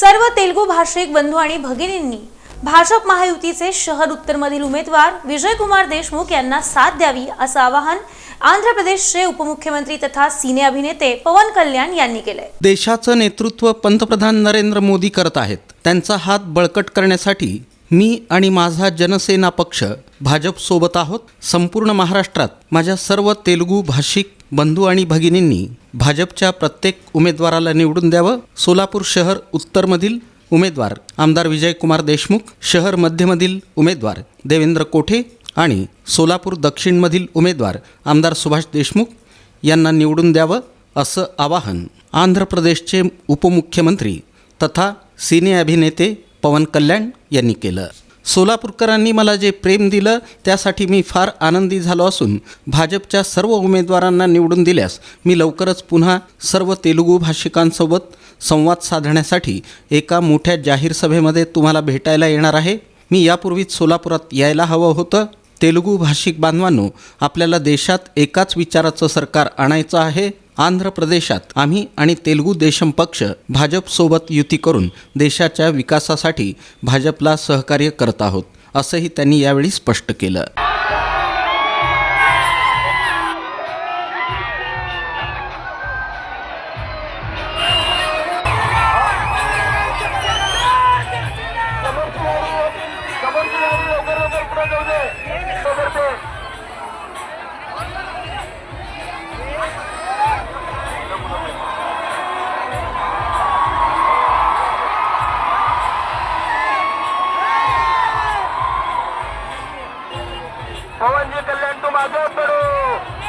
सर्व तेलगू भाषिक बंधू आणि भगिनींनी भाजप महायुतीचे शहर उत्तरमधील उमेदवार विजयकुमार देशमुख यांना साथ द्यावी असं आवाहन आंध्र प्रदेशचे उपमुख्यमंत्री तथा सिने अभिनेते पवन कल्याण यांनी केलंय. देशाचं नेतृत्व पंतप्रधान नरेंद्र मोदी करत आहेत. त्यांचा हात बळकट करण्यासाठी मी आणि माझा जनसेना पक्ष भाजपसोबत आहोत. संपूर्ण महाराष्ट्रात माझ्या सर्व तेलुगू भाषिक बंधू आणि भगिनींनी भाजपच्या प्रत्येक उमेदवाराला निवडून द्यावं. सोलापूर शहर उत्तरमधील उमेदवार आमदार विजयकुमार देशमुख शहर मध्यमधील उमेदवार देवेंद्र कोठे आणि सोलापूर दक्षिणमधील उमेदवार आमदार सुभाष देशमुख यांना निवडून द्यावं असं आवाहन आंध्र प्रदेशचे उपमुख्यमंत्री तथा सिने अभिनेते पवन कल्याण यांनी केलं. सोलापूरकरांनी मला जे प्रेम दिलं त्यासाठी मी फार आनंदी झालो असून भाजपच्या सर्व उमेदवारांना निवडून दिल्यास मी लवकरच पुन्हा सर्व तेलुगू भाषिकांसोबत संवाद साधण्यासाठी एका मोठ्या जाहीर सभेमध्ये तुम्हाला भेटायला येणार आहे. मी यापूर्वीच सोलापुरात यायला हवं होतं. तेलुगू भाषिक बांधवांनो आपल्याला देशात एकाच विचाराचं सरकार आणायचं आहे. आंध्र प्रदेशात आम्ही आणि तेलुगू देशम पक्ष भाजपसोबत युती करून देशाच्या विकासासाठी भाजपला सहकार्य करत आहोत असंही त्यांनी यावेळी स्पष्ट केलं पवनजी कल्याण तू माझं करू